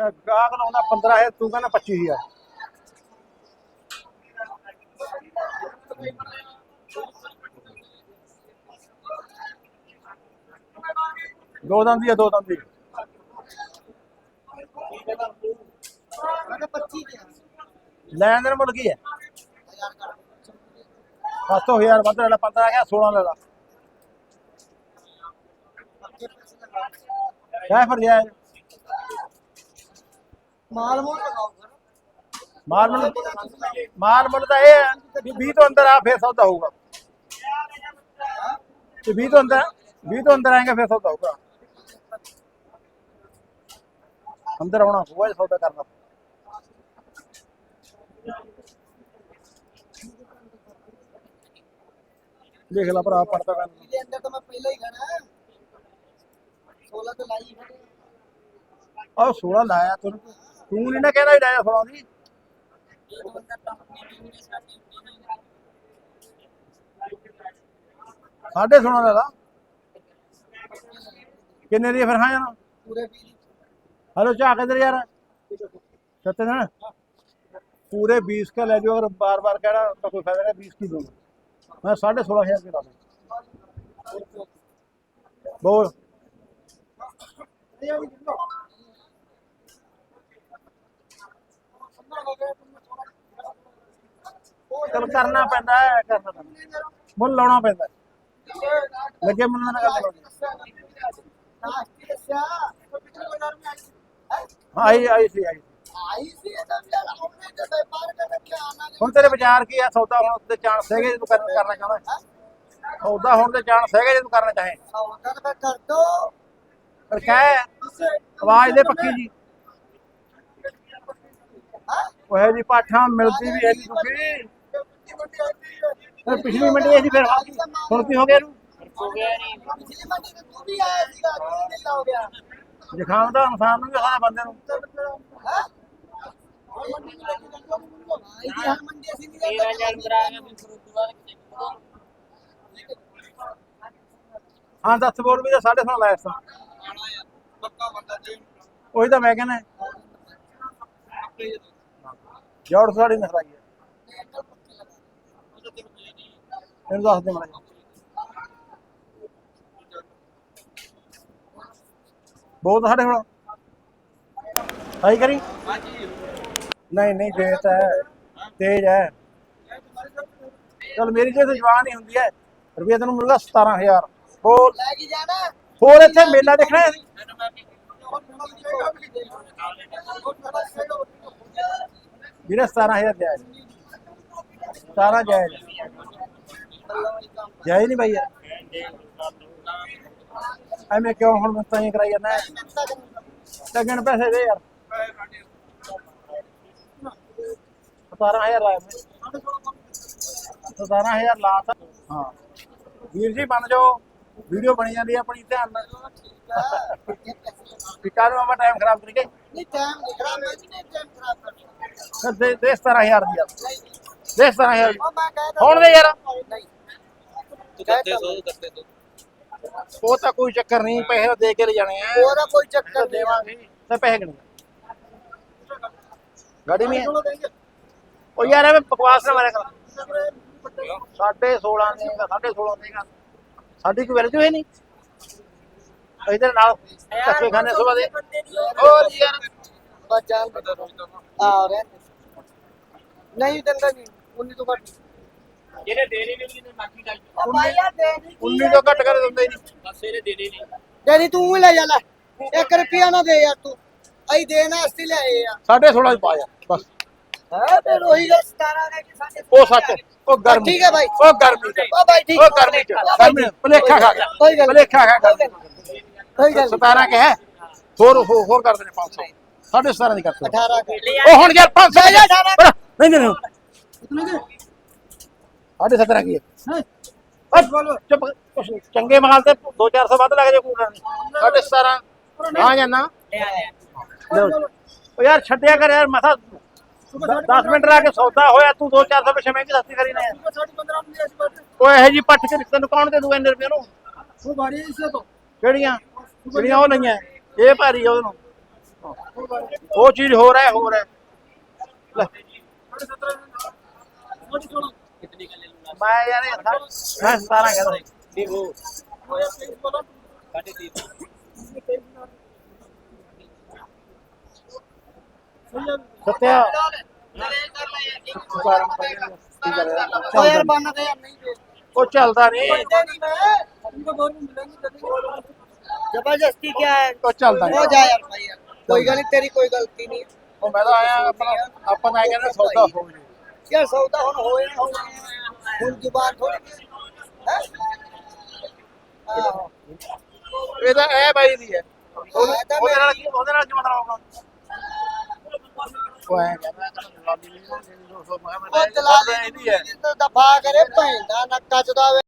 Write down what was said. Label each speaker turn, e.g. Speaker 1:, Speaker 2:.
Speaker 1: ਅੱਛਾ ਗਾਹਕ ਲਾਉਂਦਾ 15000 ਤੂੰ ਕਹਿੰਦਾ 25000 ਦੋ ਦੰਦ ਦੀ ਆ ਦੋ ਦੰਦ ਦੀ
Speaker 2: ਮੈਂ 25 ਗਿਆ
Speaker 1: ਲੈਣ ਦੇਣ ਮੁੱਲ ਕੀ ਹੈ 7000 ਵੱਧ ਲੈ ਲਾ 15 ਆ ਗਿਆ 16 ਲੈ ਲਾ ਕਹਿ ਫਿਰ ਜਾਏ
Speaker 2: ਮਾਲ ਮੋਲ ਲਗਾਉਂਗਾ
Speaker 1: ਮਾਲ ਮੁੱਲ ਮਾਲ ਮੁੱਲ ਤਾਂ ਇਹ ਹੈ ਵੀ 20 ਤੋਂ ਅੰਦਰ ਆ ਫੇਰ ਸੌਦਾ ਹੋਊਗਾ। ਤੇ 20 ਤੋਂ ਅੰਦਰ 20 ਤੋਂ ਅੰਦਰ ਆਏਗਾ ਫੇਰ ਸੌਦਾ ਹੋਊਗਾ। ਅੰਦਰ ਆਉਣਾ ਹੋਊਗਾ ਸੌਦਾ ਕਰਨਾ ਦੇਖ ਲੈ ਭਰਾ ਪੜਦਾ ਕਰ
Speaker 2: ਇਹਦੇ ਅੰਦਰ ਤਾਂ ਮੈਂ ਪਹਿਲਾਂ ਹੀ ਗਣਾ 16 ਤੇ ਲਾਈ
Speaker 1: ਆਹ 16 ਲਾਇਆ ਤੂੰ। ਤੂੰ ਨਹੀਂ ਨਾ ਕਹਿਣਾ ਵੀ ਲਾਇਆ 16 ਦੀ ਸਾਢੇ 16 ਲੈ ਲਾ ਕਿੰਨੇ ਦੀ ਫਿਰ ਹਾਂ ਜਾਣਾ
Speaker 2: ਪੂਰੇ ਵੀ
Speaker 1: हेलो क्या किधर यार सत्य ना पूरे बीस का ले जाओ अगर बार बार कह रहा तो कोई फायदा नहीं बीस की दूंगा मैं साढ़े सोलह हजार की डालू बोल ਹੁਣ ਤੇਰੇ ਵਿਚਾਰ ਕੀ ਆ? ਸੌਦਾ ਹੋਣ ਦੇ ਚਾਂਸ ਹੈਗੇ ਜੇ ਤੂੰ ਕਰਨਾ ਚਾਹੁੰਦਾ ਸੌਦਾ ਹੋਣ ਦੇ ਚਾਂਸ ਹੈਗੇ ਜੇ ਤੂੰ ਕਰਨਾ ਚਾਹੇ। ਪਰ ਕਹਿ ਆਵਾਜ਼ ਦੇ ਪੱਕੀ ਜੀ। ਓਏ ਜੀ ਪਾਠਾ ਮਿਲਦੀ ਵੀ ਐਨੀ ਦੁਖੀ। ਫਿਰ ਪਿਛਲੀ ਮੰਡੀ ਸੀ ਫਿਰ ਹੁਣ ਕੀ ਹੋ ਗਿਆ ਇਹਨੂੰ
Speaker 2: ਹੋ ਗਿਆ ਨਹੀਂ ਪਿਛਲੀ ਮੰਡੀ ਤੇ ਤੂੰ ਆਇਆ ਸੀਗਾ ਤੂੰ ਢਿੱਲਾ
Speaker 1: ਹੋ ਗਿਆ ਜਖਾਮ ਦਾ ਇਨਸਾਨ ਨੂੰ ਜਖਾਮ ਬੰਦੇ ਨੂੰ।
Speaker 2: ਹਾਂ ਮੰਡੀ ਮੰਡੀ ਅਸੀਂ ਨਹੀਂ ਜਾਂਦੇ 13000
Speaker 1: ਹਾਂ 10 ਬੋਰ ਵੀ ਦਾ 3.5 ਲਾਇਆ ਸੀ। ਪੱਕਾ ਬੰਦਾ ਤਾਂ ਮੈਂ ਕਹਿੰਦਾ। ਜੋੜ ਸਾੜੀ ਨਖਰਾਈ ਇਹਨੂੰ ਦੱਸ ਦੇ ਮਾੜਾ ਬਹੁਤ ਸਾਡੇ ਹੁਣ ਹਾਈ ਕਰੀ? ਹਾਂਜੀ ਨਹੀਂ ਨਹੀਂ ਦੇਤ ਹੈ। ਤੇਜ ਹੈ। ਚਲ ਮੇਰੀ ਤੇ ਜਵਾਨ ਹੀ ਹੁੰਦੀ ਹੈ। ਰੁਪਏ ਤੈਨੂੰ ਮਿਲਦਾ 17000 ਹੋਰ?
Speaker 2: ਲੈ ਕੇ ਜਾਣਾ।
Speaker 1: ਹੋਰ ਇੱਥੇ ਮੇਲਾ ਦੇਖਣਾ ਹੈ? ਵੀਰੇ 17000 ਜਾਇਜ਼ 17 ਜਾਇਜ਼ ਜਾਇਜ਼ ਨਹੀਂ ਭਾਈ ਯਾਰ। ਐਵੇਂ ਕਿਉਂ ਹੁਣ ਮੈਂ ਤਾਂ ਹੀ ਕਰਾਈ ਜਾਂਦਾ? ਲੱਗਣ ਪੈਸੇ ਦੇ ਯਾਰ। 17000 ਲਾਇਆ ਮੈਂ। 17000 ਲਾਤਾ। ਹਾਂ। ਵੀਰ ਜੀ ਬਣ ਜਾਓ। ਵੀਡੀਓ ਬਣੀ ਜਾਂਦੀ ਆ ਆਪਣੀ ਧਿਆਨ ਨਾਲ। ਚਲੋ ਠੀਕ ਆ। ਇਹ ਪੈਸੇ ਲਗਾ। ਵਿਕਾਰ ਟਾਈਮ ਖਰਾਬ ਕਰੀਏ?
Speaker 2: ਨਹੀਂ ਟਾਈਮ ਖਰਾਬ ਮੈਂ ਨਹੀਂ ਟਾਈਮ ਖਰਾਬ
Speaker 1: ਕਰਦਾ। ਦੇ ਦੇ 17000 ਦੀ ਆ। ਨਹੀਂ ਦੇ 17000 ਦੀ।
Speaker 2: ਉਹ
Speaker 1: ਹੁਣ ਦੇ ਯਾਰ। ਉਹ ਤਾਂ ਕੋਈ ਚੱਕਰ ਨਹੀਂ ਪੈਸੇ ਦੇ ਕੇ ਜਾਣੇ ਆ।
Speaker 2: ਉਹਦਾ ਕੋਈ ਚੱਕਰ
Speaker 1: ਦੇਵਾਂਗੇ। ਤੇ ਪੈਸੇ ਕਿੰਨੇ? ਗਾੜੀ ਨਹੀਂ ਉਹ ਯਾਰ ਐਵੇਂ ਬਕਵਾਸ ਨਾ ਮਾਰਿਆ ਕਰ। 16.5 ਦੇਗਾ 16.5 ਦੇਗਾ ਸਾਡੀ ਕੋਈ ਵੈਲਿਊ ਹੈ ਨਹੀਂ। ਇਹਦੇ ਨਾਲ ਕੱਚੇ ਖਾਣੇ ਸਵਾ ਦੇ। ਹੋਰ ਯਾਰ।
Speaker 2: ਬਚਾਂ ਆ ਰਹੇ। ਨਹੀਂ ਦਿੰਦਾ ਨਹੀਂ 19 ਤੋਂ ਘੱਟ।
Speaker 3: ਇਹਨੇ ਦੇਣੀ ਨਹੀਂ ਉਹਨੇ ਬਾਕੀ ਗੱਲ।
Speaker 2: ਪਾਇਆ ਦੇਣੀ
Speaker 1: 19 ਤੋਂ ਘੱਟ ਕਰ ਦਿੰਦਾ ਹੀ
Speaker 3: ਬਸ ਇਹਨੇ ਦੇਣੀ ਨਹੀਂ।
Speaker 2: ਦੇਣੀ ਤੂੰ ਹੀ ਲੈ ਜਾ ਲੈ। 1 ਰੁਪਿਆ ਨਾ ਦੇ ਯਾਰ ਤੂੰ। ਅਈ ਦੇਣਾ ਅਸੀਂ
Speaker 1: ਲੈ ਆਏ ਆ। 16.5 ਪਾਇਆ ਬਸ।
Speaker 2: ਹਾਂ ਫਿਰ ਉਹੀ ਗੱਲ। 17 ਨੇ ਕਿ ਸਾਡੇ
Speaker 1: ਉਹ ਸੱਚ ਉਹ ਗਰਮੀ
Speaker 2: ਠੀਕ ਹੈ ਭਾਈ
Speaker 1: ਉਹ ਗਰਮੀ ਚ।
Speaker 2: ਉਹ ਭਾਈ ਠੀਕ
Speaker 1: ਉਹ ਗਰਮੀ ਚ। ਗਰਮੀ ਭਲੇਖਾ ਖਾ ਗਿਆ।
Speaker 2: ਕੋਈ ਗੱਲ
Speaker 1: ਭਲੇਖਾ ਖਾ ਗਿਆ।
Speaker 2: ਕੋਈ ਗੱਲ
Speaker 1: 17 ਕਿ ਹੈ? ਹੋਰ ਹੋਰ ਕਰਦੇ ਨੇ 500 ਸਾਢੇ 17 ਦੀ ਕਰਦੇ
Speaker 2: 18
Speaker 1: ਉਹ ਹੁਣ ਯਾਰ 500 ਨਹੀਂ ਨਹੀਂ
Speaker 2: ਕਿਤਨੇ ਕੇ?
Speaker 1: ਸਾਢੇ 17 ਕੀ ਹੈ? ਚੁੱਪ ਚੰਗੇ ਮਾਲ ਤੇ 2-400 ਵੱਧ ਲੱਗ ਜੇ ਕੂਲਰ ਨੂੰ ਸਾਢੇ 17 ਆ। ਜਾਣਾ। ਲੈ ਆ। ਉਹ ਯਾਰ ਛੱਡਿਆ ਕਰ ਯਾਰ ਮਸਾ 10 ਮਿੰਟ ਲਾ ਕੇ ਸੌਦਾ ਹੋਇਆ ਤੂੰ 2-400 ਰੁਪਏ ਮਹਿੰਗੀ ਸਸਤੀ ਕਰੀ ਨੇ। ਓਏ ਇਹ ਜੀ ਪੱਟ ਕੇ ਤੈਨੂੰ ਕੌਣ ਦੇ ਦੂ ਇੰਨੇ ਰੁਪਏ ਨੂੰ?
Speaker 2: ਉਹ ਭਾਰੀ ਇਸੇ ਤੋਂ
Speaker 1: ਕਿਹੜੀਆਂ? ਜਿਹੜੀਆਂ ਉਹ ਲਈਆਂ। ਇਹ ਭਾਰੀ ਆ ਉਹਨੂੰ। ਉਹ ਚੀਜ਼ ਹੋ ਰਹਾ ਹੈ।
Speaker 3: ਹੋ ਰਹਾ ਹੈ
Speaker 1: ਮੈਂ ਯਾਰ ਇਹ 17 ਕਹਿੰਦਾ
Speaker 3: ਠੀਕ ਹੋ ਸਾਡੇ 3
Speaker 1: सत्या
Speaker 2: ਉਹ ਯਾਰ ਬੰਨ ਦੇ ਯਾਰ ਨਹੀਂ
Speaker 1: ਉਹ ਚੱਲਦਾ ਨਹੀਂ
Speaker 2: ਬੰਦੇ ਨਹੀਂ ਮੈਂ ਤੈਨੂੰ ਬਹੁਤ ਮਿਲਣਗੇ ज़बरदस्ती क्या है
Speaker 1: ਉਹ ਚੱਲਦਾ
Speaker 2: हो
Speaker 1: ਨਹੀਂ
Speaker 2: ਜਾ यार भाई यार कोई गलती तेरी कोई गलती नहीं है।
Speaker 1: ਉਹ ਮੈਂ ਤਾਂ ਆਇਆ ਆਪਣਾ ਆਪਾਂ ਤਾਂ ਆਇਆ ਕਹਿੰਦਾ ਸੌਦਾ ਹੋ ਜੇ
Speaker 2: यार सौदा हुन होए ना होए हुन की बात हो हैं आहो।
Speaker 1: ਇਹ ਤਾਂ ਐ ਬਾਈ ਦੀ ਹੈ ਉਹਦੇ ਉਹਦੇ ਨਾਲ ਕੀ ਉਹਦੇ ਨਾਲ ਕੀ ਮਤਲਬ ਹੋਗਾ ਉਹ ਐ ਕਹਿੰਦਾ ਕਹਿੰਦਾ ਗੁਲਾਬੀ ਨਹੀਂ ਦੋ ਸੌ ਮੈਂ
Speaker 2: ਉਹ
Speaker 1: ਕਿਹਾ
Speaker 2: ਦਲਾਲੀ
Speaker 1: ਇਹਦੀ ਹੈ
Speaker 2: ਦਫਾ ਕਰੇ ਭੈਂਦਾ ਨੱਕਾ ਚਦਾਵੇ